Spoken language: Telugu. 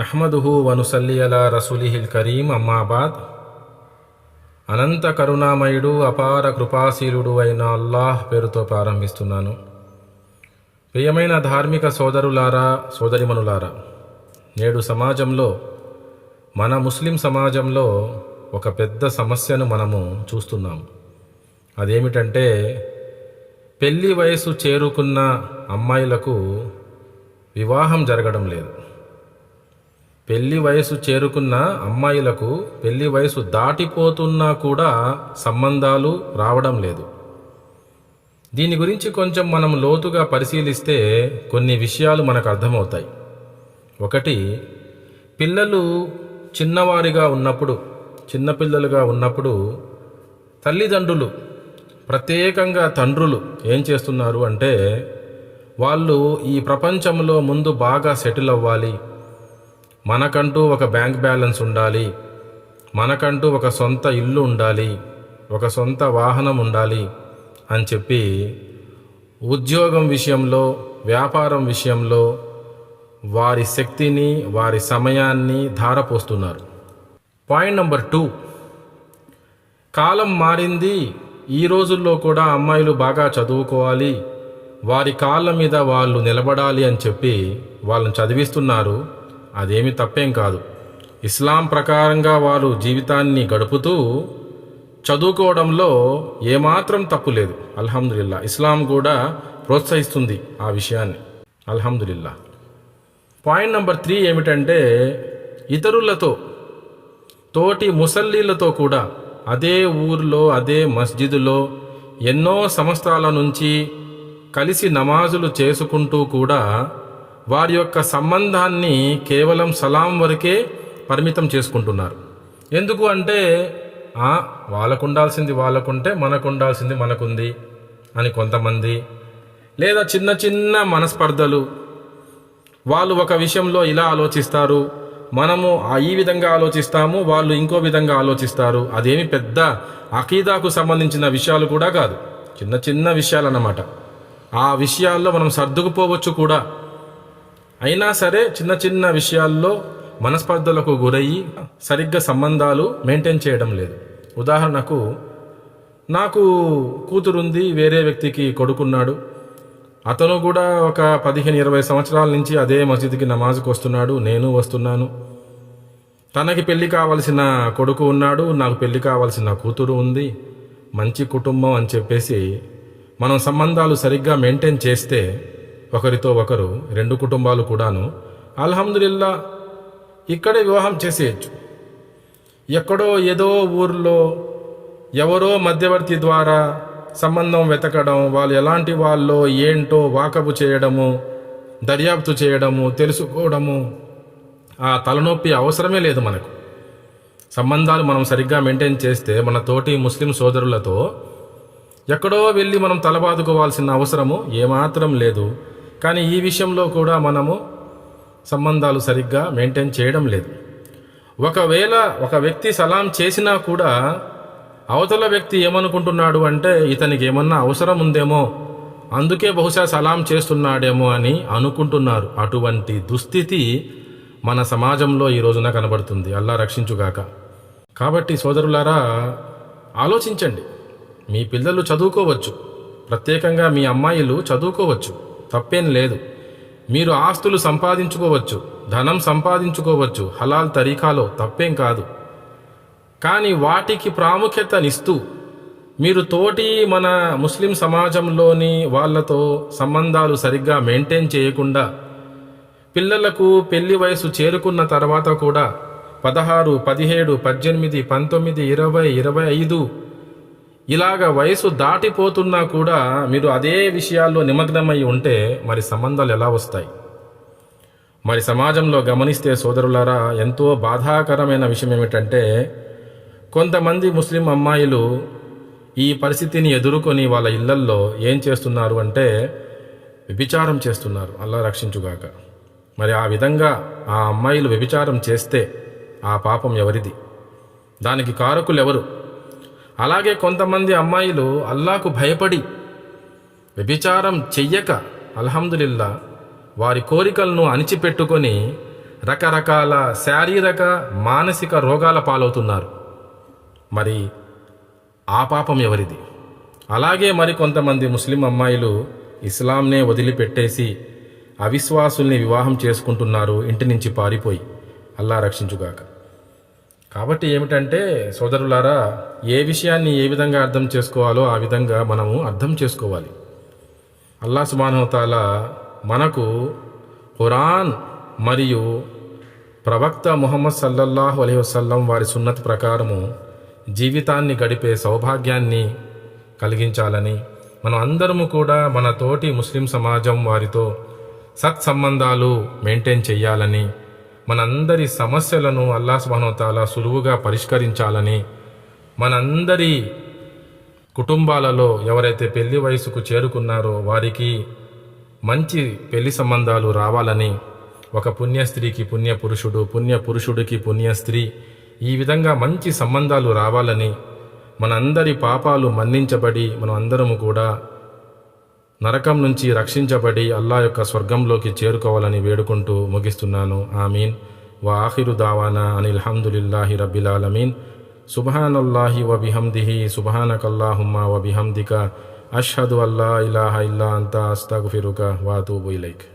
నహ్మదుహు వనుసల్లి అలా రసూలిహిల్ కరీం అమ్మాబాద్. అనంత కరుణామయుడు అపార కృపాశీలుడు అయిన అల్లాహ్ పేరుతో ప్రారంభిస్తున్నాను. ప్రియమైన ధార్మిక సోదరులారా సోదరిమనులారా నేడు సమాజంలో మన ముస్లిం సమాజంలో ఒక పెద్ద సమస్యను మనము చూస్తున్నాము అదేమిటంటే పెళ్ళి వయసు చేరుకున్న అమ్మాయిలకు వివాహం జరగడం లేదు. పెళ్ళి వయసు చేరుకున్న అమ్మాయిలకు పెళ్ళి వయసు దాటిపోతున్నా కూడా సంబంధాలు రావడం లేదు. దీని గురించి కొంచెం మనం లోతుగా పరిశీలిస్తే కొన్ని విషయాలు మనకు అర్థమవుతాయి. ఒకటి పిల్లలు చిన్నవారిగా ఉన్నప్పుడు చిన్నపిల్లలుగా ఉన్నప్పుడు తల్లిదండ్రులు ప్రత్యేకంగా తండ్రులు ఏం చేస్తున్నారు అంటే వాళ్ళు ఈ ప్రపంచంలో ముందు బాగా సెటిల్ అవ్వాలి మనకంటూ ఒక బ్యాంక్ బ్యాలెన్స్ ఉండాలి. మనకంటూ ఒక సొంత ఇల్లు ఉండాలి. ఒక సొంత వాహనం ఉండాలి అని చెప్పి ఉద్యోగం విషయంలో వ్యాపారం విషయంలో వారి శక్తిని వారి సమయాన్ని ధారపోస్తున్నారు. Point number two. కాలం మారింది. ఈ రోజుల్లో కూడా అమ్మాయిలు బాగా చదువుకోవాలి. వారి కాళ్ళ మీద వాళ్ళు నిలబడాలి అని చెప్పి వాళ్ళని చదివిస్తున్నారు. అదేమి తప్పేం కాదు. ఇస్లాం ప్రకారంగా వారు జీవితాన్ని గడుపుతూ చదువుకోవడంలో ఏమాత్రం తప్పు లేదు. అల్హమ్దుల్లా ఇస్లాం కూడా ప్రోత్సహిస్తుంది ఆ విషయాన్ని. అల్హమ్దులిల్లా. పాయింట్ నెంబర్ త్రీ ఏమిటంటే ఇతరులతో తోటి ముసల్లీలతో కూడా అదే ఊర్లో అదే మస్జిదులో ఎన్నో సంవత్సరాల నుంచి కలిసి నమాజులు చేసుకుంటూ కూడా వారి యొక్క సంబంధాన్ని కేవలం సలాం వరకే పరిమితం చేసుకుంటున్నారు. ఎందుకు అంటే వాళ్ళకు ఉండాల్సింది వాళ్ళకుంటే మనకు ఉండాల్సింది మనకుంది అని కొంతమంది లేదా చిన్న చిన్న మనస్పర్ధలు వాళ్ళు ఒక విషయంలో ఇలా ఆలోచిస్తారు మనము ఈ విధంగా ఆలోచిస్తాము వాళ్ళు ఇంకో విధంగా ఆలోచిస్తారు అదేమి పెద్ద అకీదాకు సంబంధించిన విషయాలు కూడా కాదు. చిన్న చిన్న విషయాలు అన్నమాట ఆ విషయాల్లో మనం సర్దుకుపోవచ్చు కూడా. అయినా సరే చిన్న చిన్న విషయాల్లో మనస్పర్ధలకు గురయ్యి సరిగ్గా సంబంధాలు మెయింటైన్ చేయడం లేదు. ఉదాహరణకు నాకు కూతురుంది వేరే వ్యక్తికి కొడుకున్నాడు. అతను కూడా ఒక పదిహేను ఇరవై సంవత్సరాల నుంచి అదే మసీదుకి నమాజ్కి వస్తున్నాడు నేను వస్తున్నాను. తనకి పెళ్ళి కావలసిన కొడుకు ఉన్నాడు నాకు పెళ్ళి కావలసిన కూతురు ఉంది. మంచి కుటుంబం అని చెప్పేసి మనం సంబంధాలు సరిగ్గా మెయింటైన్ చేస్తే ఒకరితో ఒకరు రెండు కుటుంబాలు కూడాను అల్హమ్దుల్లా ఇక్కడే వివాహం చేసేయచ్చు. ఎక్కడో ఏదో ఊర్లో ఎవరో మధ్యవర్తి ద్వారా సంబంధం వెతకడం వాళ్ళు ఎలాంటి వాళ్ళో ఏంటో వాకపు చేయడము దర్యాప్తు చేయడము తెలుసుకోవడము ఆ తలనొప్పి అవసరమే లేదు మనకు. సంబంధాలు మనం సరిగ్గా మెయింటైన్ చేస్తే మన తోటి ముస్లిం సోదరులతో ఎక్కడో వెళ్ళి మనం తలబాదుకోవాల్సిన అవసరము ఏమాత్రం లేదు. కానీ ఈ విషయంలో కూడా మనము సంబంధాలు సరిగ్గా మెయింటైన్ చేయడం లేదు. ఒకవేళ ఒక వ్యక్తి సలాం చేసినా కూడా అవతల వ్యక్తి ఏమనుకుంటున్నాడు అంటే ఇతనికి ఏమన్నా అవసరం ఉందేమో అందుకే బహుశా సలాం చేస్తున్నాడేమో అని అనుకుంటున్నారు. అటువంటి దుస్థితి మన సమాజంలో ఈ రోజున కనబడుతుంది. అల్లా రక్షించుగాక. కాబట్టి సోదరులారా ఆలోచించండి. మీ పిల్లలు చదువుకోవచ్చు. ప్రత్యేకంగా మీ అమ్మాయిలు చదువుకోవచ్చు. తప్పేం లేదు. మీరు ఆస్తులు సంపాదించుకోవచ్చు ధనం సంపాదించుకోవచ్చు హలాల్ తరీకాలో తప్పేం కాదు. కానీ వాటికి ప్రాముఖ్యతనిస్తూ మీరు తోటి మన ముస్లిం సమాజంలోని వాళ్ళతో సంబంధాలు సరిగ్గా మెయింటైన్ చేయకుండా పిల్లలకు పెళ్ళి వయసు చేరుకున్న తర్వాత కూడా పదహారు పదిహేడు పద్దెనిమిది పంతొమ్మిది ఇరవై ఇరవై ఐదు ఇలాగ వయసు దాటిపోతున్నా కూడా మీరు అదే విషయాల్లో నిమగ్నమై ఉంటే మరి సంబంధాలు ఎలా వస్తాయి? మరి సమాజంలో గమనిస్తే సోదరులారా ఎంతో బాధాకరమైన విషయం ఏమిటంటే కొంతమంది ముస్లిం అమ్మాయిలు ఈ పరిస్థితిని ఎదుర్కొని వాళ్ళ ఇళ్ళల్లో ఏం చేస్తున్నారు అంటే వ్యభిచారం చేస్తున్నారు. అల్లా రక్షించుగాక. మరి ఆ విధంగా ఆ అమ్మాయిలు వ్యభిచారం చేస్తే ఆ పాపం ఎవరిది? దానికి కారకులు ఎవరు? అలాగే కొంతమంది అమ్మాయిలు అల్లాకు భయపడి వ్యభిచారం చెయ్యక అల్హమ్దులిల్లా వారి కోరికలను అణిచిపెట్టుకొని రకరకాల శారీరక మానసిక రోగాల పాలవుతున్నారు. మరి ఆ పాపం ఎవరిది? అలాగే మరి కొంతమంది ముస్లిం అమ్మాయిలు ఇస్లాంనే వదిలిపెట్టేసి అవిశ్వాసుల్ని వివాహం చేసుకుంటున్నారు ఇంటి నుంచి పారిపోయి. అల్లా రక్షించుగాక. కాబట్టి ఏమిటంటే సోదరులారా ఏ విషయాన్ని ఏ విధంగా అర్థం చేసుకోవాలో ఆ విధంగా మనము అర్థం చేసుకోవాలి. అల్లా సుబానవతాల మనకు ఖురాన్ మరియు ప్రవక్త ముహమ్మద్ సల్లల్లాహు అలైహి వసల్లం వారి సున్నతి ప్రకారము జీవితాన్ని గడిపే సౌభాగ్యాన్ని కలిగించాలని మనం అందరము కూడా మన తోటి ముస్లిం సమాజం వారితో సత్సంబంధాలు మెయింటైన్ చేయాలని మనందరి సమస్యలను అల్లా సుబహనోతాల సులువుగా పరిష్కరించాలని మనందరి కుటుంబాలలో ఎవరైతే పెళ్ళి వయసుకు చేరుకున్నారో వారికి మంచి పెళ్ళి సంబంధాలు రావాలని ఒక పుణ్య స్త్రీకి పుణ్య పురుషుడు పుణ్య పురుషుడికి పుణ్య స్త్రీ ఈ విధంగా మంచి సంబంధాలు రావాలని మనందరి పాపాలు మన్నించబడి మనం అందరము కూడా నరకం నుంచి రక్షించబడి అల్లా యొక్క స్వర్గంలోకి చేరుకోవాలని వేడుకుంటూ ముగిస్తున్నాను. ఆమీన్. వా ఆఖిరు దావానా అనిల్ హమ్దులిల్లాహి రబ్బిల్ ఆలమీన్. సుబ్హానల్లాహి వ సుబ్హానకల్లాహుమ్మా వ అష్హదు అల్లా ఇలాహ ఇల్లా అంతా అస్తాగ్ఫిరుక వాతూబు ఇలైక్.